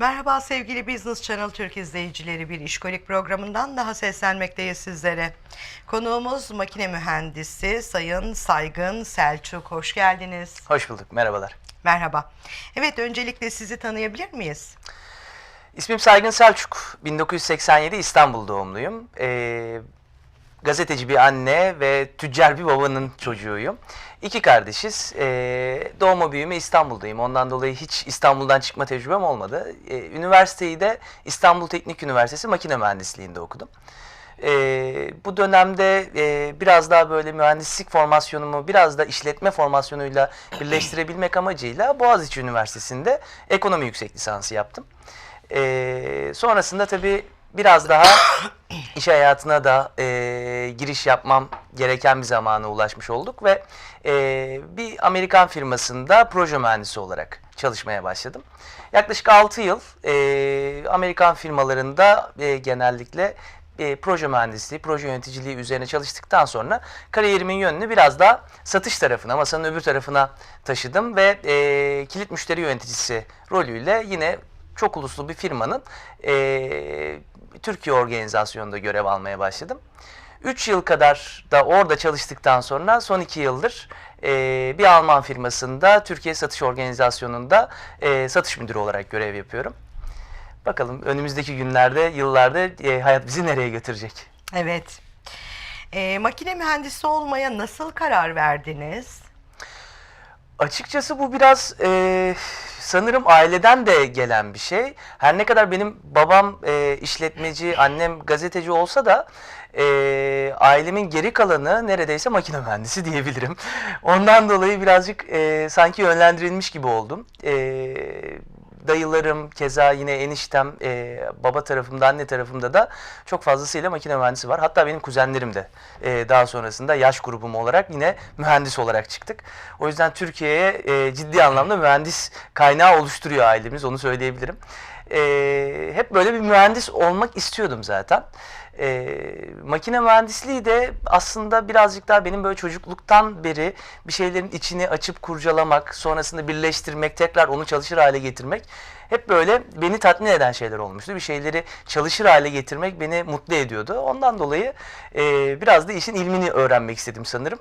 Merhaba sevgili Business Channel Türk izleyicileri bir işkolik programından daha seslenmekteyiz sizlere. Konuğumuz makine mühendisi Sayın Saygın Selçuk. Hoş geldiniz. Hoş bulduk, merhabalar. Merhaba. Evet öncelikle sizi tanıyabilir miyiz? İsmim Saygın Selçuk. 1987 İstanbul doğumluyum. Ee, gazeteci bir anne ve tüccar bir babanın çocuğuyum. İki kardeşiz. Ee, doğma büyüme İstanbul'dayım. Ondan dolayı hiç İstanbul'dan çıkma tecrübem olmadı. Ee, üniversiteyi de İstanbul Teknik Üniversitesi Makine Mühendisliği'nde okudum. Ee, bu dönemde e, biraz daha böyle mühendislik formasyonumu biraz da işletme formasyonuyla birleştirebilmek amacıyla Boğaziçi Üniversitesi'nde ekonomi yüksek lisansı yaptım. Ee, sonrasında tabii biraz daha iş hayatına da e, giriş yapmam gereken bir zamana ulaşmış olduk ve e, bir Amerikan firmasında proje mühendisi olarak çalışmaya başladım. Yaklaşık 6 yıl e, Amerikan firmalarında e, genellikle e, proje mühendisliği, proje yöneticiliği üzerine çalıştıktan sonra kariyerimin yönünü biraz daha satış tarafına, masanın öbür tarafına taşıdım ve e, kilit müşteri yöneticisi rolüyle yine çok uluslu bir firmanın e, Türkiye organizasyonunda görev almaya başladım. 3 yıl kadar da orada çalıştıktan sonra son 2 yıldır e, bir Alman firmasında Türkiye Satış Organizasyonu'nda e, satış müdürü olarak görev yapıyorum. Bakalım önümüzdeki günlerde, yıllarda e, hayat bizi nereye götürecek? Evet. Ee, makine mühendisi olmaya nasıl karar verdiniz? Açıkçası bu biraz e, sanırım aileden de gelen bir şey. Her ne kadar benim babam e, işletmeci, annem gazeteci olsa da e, ailemin geri kalanı neredeyse makine mühendisi diyebilirim. Ondan dolayı birazcık e, sanki yönlendirilmiş gibi oldum. E, dayılarım, keza yine eniştem, e, baba tarafımda, anne tarafımda da çok fazlasıyla makine mühendisi var. Hatta benim kuzenlerim de e, daha sonrasında yaş grubum olarak yine mühendis olarak çıktık. O yüzden Türkiye'ye e, ciddi anlamda mühendis kaynağı oluşturuyor ailemiz, onu söyleyebilirim. E, hep böyle bir mühendis olmak istiyordum zaten. E, makine mühendisliği de aslında birazcık daha benim böyle çocukluktan beri bir şeylerin içini açıp kurcalamak, sonrasında birleştirmek, tekrar onu çalışır hale getirmek hep böyle beni tatmin eden şeyler olmuştu. Bir şeyleri çalışır hale getirmek beni mutlu ediyordu. Ondan dolayı e, biraz da işin ilmini öğrenmek istedim sanırım.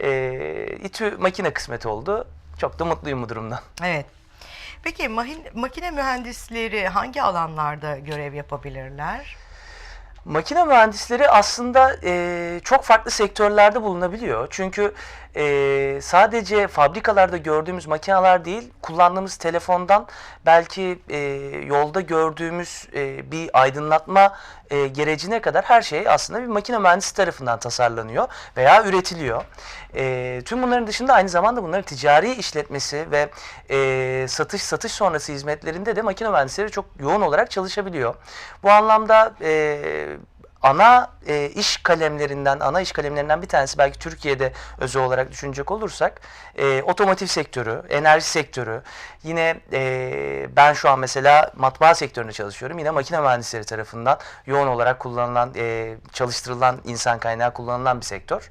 E, İTÜ makine kısmeti oldu. Çok da mutluyum bu durumdan. Evet. Peki makine mühendisleri hangi alanlarda görev yapabilirler? Makine mühendisleri aslında e, çok farklı sektörlerde bulunabiliyor. Çünkü e, sadece fabrikalarda gördüğümüz makineler değil, kullandığımız telefondan belki e, yolda gördüğümüz e, bir aydınlatma e, gerecine kadar her şey aslında bir makine mühendisi tarafından tasarlanıyor veya üretiliyor. E, tüm bunların dışında aynı zamanda bunların ticari işletmesi ve e, satış satış sonrası hizmetlerinde de makine mühendisleri çok yoğun olarak çalışabiliyor. Bu anlamda e, ana e, iş kalemlerinden, ana iş kalemlerinden bir tanesi belki Türkiye'de özel olarak düşünecek olursak e, otomotiv sektörü, enerji sektörü, yine e, ben şu an mesela matbaa sektöründe çalışıyorum. Yine makine mühendisleri tarafından yoğun olarak kullanılan, e, çalıştırılan insan kaynağı kullanılan bir sektör.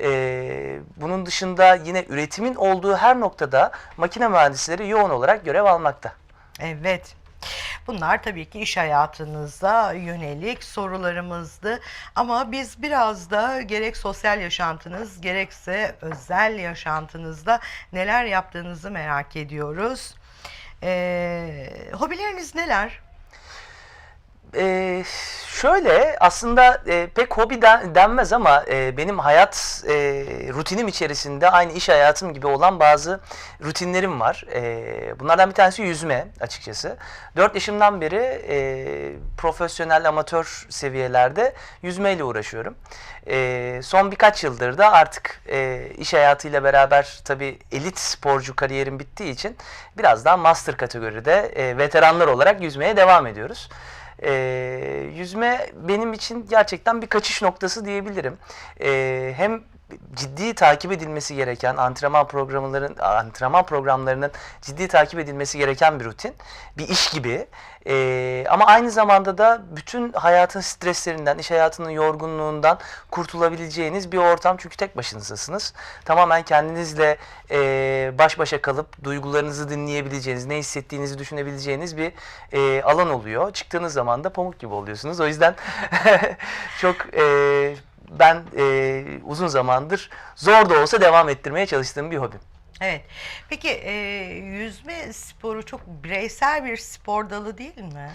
E, bunun dışında yine üretimin olduğu her noktada makine mühendisleri yoğun olarak görev almakta. Evet. Bunlar tabii ki iş hayatınıza yönelik sorularımızdı. Ama biz biraz da gerek sosyal yaşantınız gerekse özel yaşantınızda neler yaptığınızı merak ediyoruz. Ee, hobileriniz neler? Ee, şöyle aslında e, pek hobi den- denmez ama e, benim hayat e, rutinim içerisinde aynı iş hayatım gibi olan bazı rutinlerim var. E, bunlardan bir tanesi yüzme açıkçası. 4 yaşımdan beri e, profesyonel amatör seviyelerde yüzmeyle uğraşıyorum. E, son birkaç yıldır da artık e, iş hayatıyla beraber tabii elit sporcu kariyerim bittiği için biraz daha master kategoride e, veteranlar olarak yüzmeye devam ediyoruz. Ee, yüzme benim için gerçekten bir kaçış noktası diyebilirim. Ee, hem ciddi takip edilmesi gereken antrenman programların antrenman programlarının ciddi takip edilmesi gereken bir rutin, bir iş gibi. Ee, ama aynı zamanda da bütün hayatın streslerinden, iş hayatının yorgunluğundan kurtulabileceğiniz bir ortam çünkü tek başınızdasınız. Tamamen kendinizle e, baş başa kalıp duygularınızı dinleyebileceğiniz, ne hissettiğinizi düşünebileceğiniz bir e, alan oluyor. Çıktığınız zaman da pamuk gibi oluyorsunuz. O yüzden çok e, ben e, uzun zamandır zor da olsa devam ettirmeye çalıştığım bir hobim. Evet. Peki e, yüzme sporu çok bireysel bir spor dalı değil mi?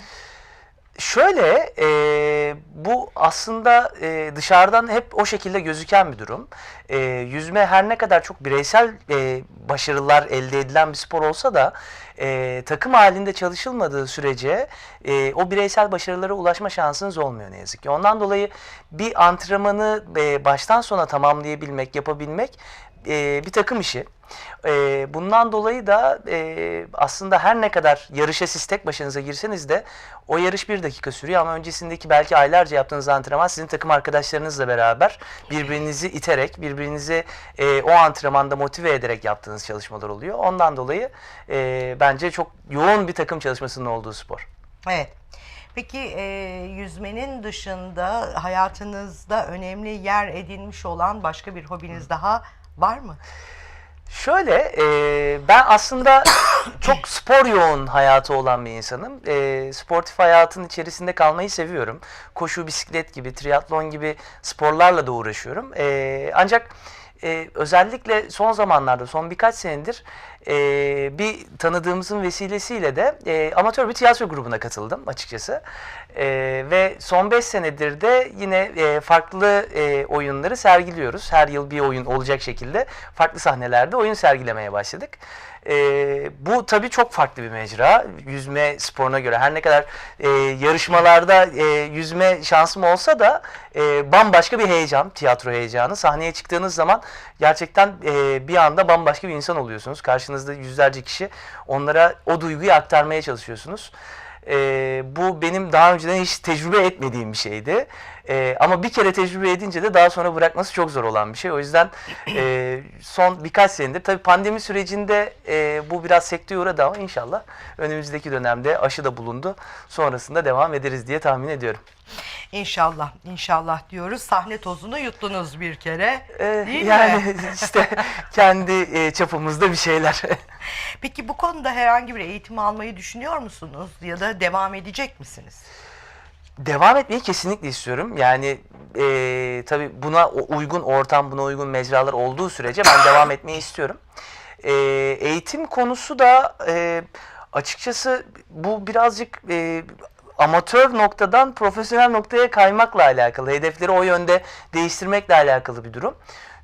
Şöyle, e, bu aslında e, dışarıdan hep o şekilde gözüken bir durum. E, yüzme her ne kadar çok bireysel e, başarılar elde edilen bir spor olsa da e, takım halinde çalışılmadığı sürece e, o bireysel başarılara ulaşma şansınız olmuyor ne yazık ki. Ondan dolayı bir antrenmanı e, baştan sona tamamlayabilmek, yapabilmek e, bir takım işi. E, bundan dolayı da e, aslında her ne kadar yarışa siz tek başınıza girseniz de o yarış bir dakika sürüyor ama öncesindeki belki aylarca yaptığınız antrenman sizin takım arkadaşlarınızla beraber birbirinizi iterek, birbirinizi e, o antrenmanda motive ederek yaptığınız çalışmalar oluyor. Ondan dolayı e, bence çok yoğun bir takım çalışmasının olduğu spor. Evet. Peki e, yüzmenin dışında hayatınızda önemli yer edinmiş olan başka bir hobiniz daha var mı? Şöyle, e, ben aslında çok spor yoğun hayatı olan bir insanım. E, sportif hayatın içerisinde kalmayı seviyorum. Koşu, bisiklet gibi, triatlon gibi sporlarla da uğraşıyorum. E, ancak e, özellikle son zamanlarda, son birkaç senedir e, bir tanıdığımızın vesilesiyle de e, amatör bir tiyatro grubuna katıldım açıkçası. E, ve son 5 senedir de yine e, farklı e, oyunları sergiliyoruz. Her yıl bir oyun olacak şekilde farklı sahnelerde oyun sergilemeye başladık. E, bu tabii çok farklı bir mecra. Yüzme sporuna göre her ne kadar e, yarışmalarda e, yüzme şansım olsa da e, bambaşka bir heyecan, tiyatro heyecanı. Sahneye çıktığınız zaman gerçekten e, bir anda bambaşka bir insan oluyorsunuz. Karşınızda yüzlerce kişi onlara o duyguyu aktarmaya çalışıyorsunuz. E, bu benim daha önceden hiç tecrübe etmediğim bir şeydi. E, ama bir kere tecrübe edince de daha sonra bırakması çok zor olan bir şey. O yüzden e, son birkaç senedir tabii pandemi sürecinde e, bu biraz sekteye uğradı ama inşallah önümüzdeki dönemde aşı da bulundu. Sonrasında devam ederiz diye tahmin ediyorum. İnşallah, inşallah diyoruz. Sahne tozunu yuttunuz bir kere. E, Değil yani mi? işte kendi e, çapımızda bir şeyler. Peki bu konuda herhangi bir eğitim almayı düşünüyor musunuz ya da devam edecek misiniz? Devam etmeyi kesinlikle istiyorum. Yani e, tabii buna uygun ortam, buna uygun mecralar olduğu sürece ben devam etmeyi istiyorum. E, eğitim konusu da e, açıkçası bu birazcık e, amatör noktadan profesyonel noktaya kaymakla alakalı. Hedefleri o yönde değiştirmekle alakalı bir durum.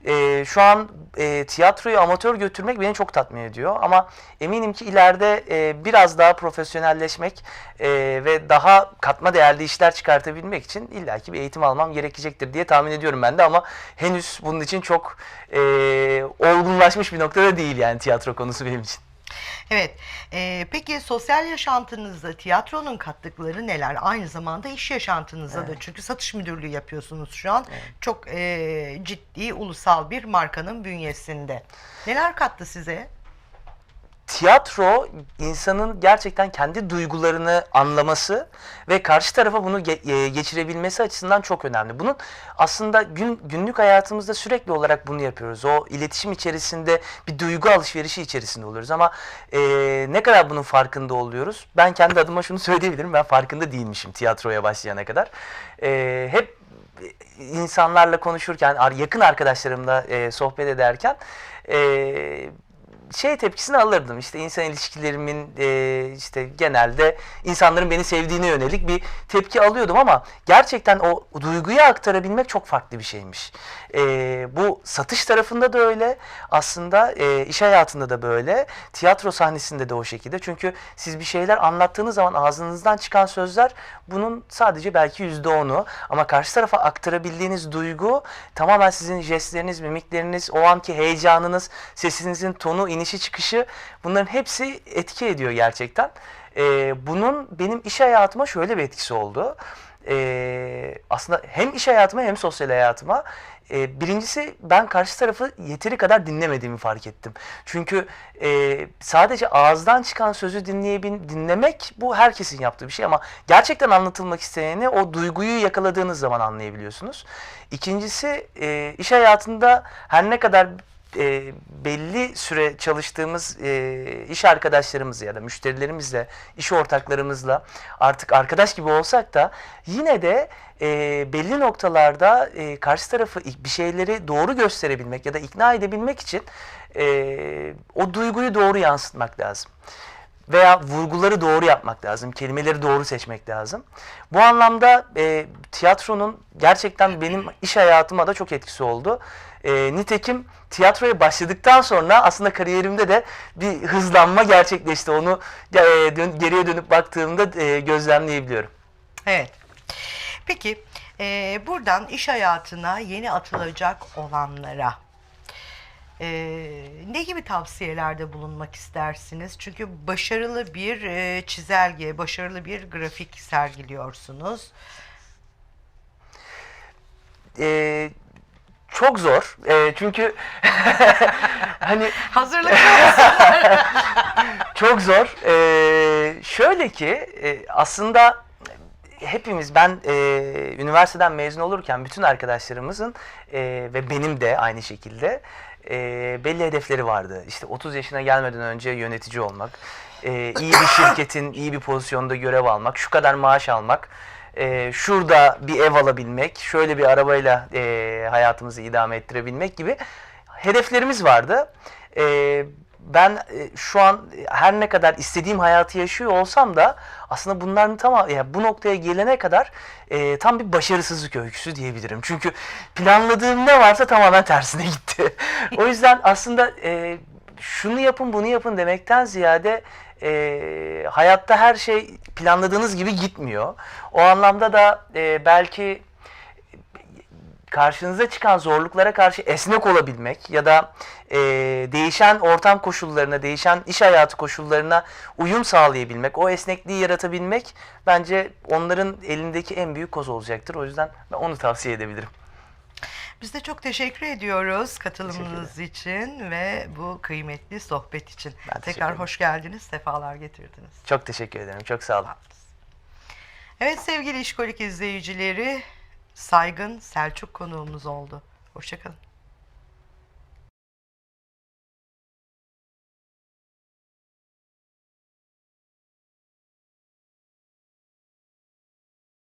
E, şu an e, tiyatroyu amatör götürmek beni çok tatmin ediyor ama eminim ki ileride e, biraz daha profesyonelleşmek e, ve daha katma değerli işler çıkartabilmek için illaki bir eğitim almam gerekecektir diye tahmin ediyorum ben de ama henüz bunun için çok e, olgunlaşmış bir noktada değil yani tiyatro konusu benim için. Evet. Ee, peki sosyal yaşantınızda tiyatronun kattıkları neler? Aynı zamanda iş yaşantınızda da çünkü satış müdürlüğü yapıyorsunuz şu an. Çok e, ciddi ulusal bir markanın bünyesinde. Neler kattı size? Tiyatro insanın gerçekten kendi duygularını anlaması ve karşı tarafa bunu ge- e, geçirebilmesi açısından çok önemli. Bunun aslında gün günlük hayatımızda sürekli olarak bunu yapıyoruz. O iletişim içerisinde bir duygu alışverişi içerisinde oluyoruz ama e, ne kadar bunun farkında oluyoruz? Ben kendi adıma şunu söyleyebilirim. Ben farkında değilmişim tiyatroya başlayana kadar. E, hep insanlarla konuşurken, yakın arkadaşlarımla e, sohbet ederken e, şey tepkisini alırdım. İşte insan ilişkilerimin e, işte genelde insanların beni sevdiğine yönelik bir tepki alıyordum ama gerçekten o duyguyu aktarabilmek çok farklı bir şeymiş. E, bu satış tarafında da öyle. Aslında e, iş hayatında da böyle. Tiyatro sahnesinde de o şekilde. Çünkü siz bir şeyler anlattığınız zaman ağzınızdan çıkan sözler bunun sadece belki yüzde onu ama karşı tarafa aktarabildiğiniz duygu tamamen sizin jestleriniz, mimikleriniz, o anki heyecanınız, sesinizin tonu, inişi çıkışı bunların hepsi etki ediyor gerçekten. Ee, bunun benim iş hayatıma şöyle bir etkisi oldu. e, aslında hem iş hayatıma hem sosyal hayatıma e, birincisi ben karşı tarafı yeteri kadar dinlemediğimi fark ettim. Çünkü e, sadece ağızdan çıkan sözü dinleyebil dinlemek bu herkesin yaptığı bir şey ama gerçekten anlatılmak isteneni o duyguyu yakaladığınız zaman anlayabiliyorsunuz. İkincisi e, iş hayatında her ne kadar e, belli süre çalıştığımız e, iş arkadaşlarımız ya da müşterilerimizle, iş ortaklarımızla artık arkadaş gibi olsak da yine de e, belli noktalarda e, karşı tarafı bir şeyleri doğru gösterebilmek ya da ikna edebilmek için e, o duyguyu doğru yansıtmak lazım veya vurguları doğru yapmak lazım, kelimeleri doğru seçmek lazım. Bu anlamda e, tiyatronun gerçekten benim iş hayatıma da çok etkisi oldu. E, nitekim tiyatroya başladıktan sonra aslında kariyerimde de bir hızlanma gerçekleşti. Onu e, dön- geriye dönüp baktığımda e, gözlemleyebiliyorum. Evet. Peki e, buradan iş hayatına yeni atılacak olanlara e, ne gibi tavsiyelerde bulunmak istersiniz? Çünkü başarılı bir e, çizelge, başarılı bir grafik sergiliyorsunuz. E, çok zor. E, çünkü hani Hazırlıklı Çok zor. Ee, şöyle ki e, aslında hepimiz ben e, üniversiteden mezun olurken bütün arkadaşlarımızın e, ve benim de aynı şekilde e, belli hedefleri vardı. İşte 30 yaşına gelmeden önce yönetici olmak, e, iyi bir şirketin iyi bir pozisyonda görev almak, şu kadar maaş almak, e, şurada bir ev alabilmek, şöyle bir arabayla e, hayatımızı idame ettirebilmek gibi hedeflerimiz vardı. E, ben e, şu an e, her ne kadar istediğim hayatı yaşıyor olsam da aslında bunların tamam ya bu noktaya gelene kadar e, tam bir başarısızlık öyküsü diyebilirim. Çünkü planladığım ne varsa tamamen tersine gitti. o yüzden aslında e, şunu yapın bunu yapın demekten ziyade e, hayatta her şey planladığınız gibi gitmiyor. O anlamda da e, belki karşınıza çıkan zorluklara karşı esnek olabilmek ya da e, değişen ortam koşullarına, değişen iş hayatı koşullarına uyum sağlayabilmek, o esnekliği yaratabilmek bence onların elindeki en büyük koz olacaktır. O yüzden ben onu tavsiye edebilirim. Biz de çok teşekkür ediyoruz katılımınız için ve bu kıymetli sohbet için. Ben Tekrar hoş geldiniz, sefalar getirdiniz. Çok teşekkür ederim. Çok sağ olun. Evet sevgili İşkolik izleyicileri, Saygın Selçuk konuğumuz oldu. Hoşçakalın.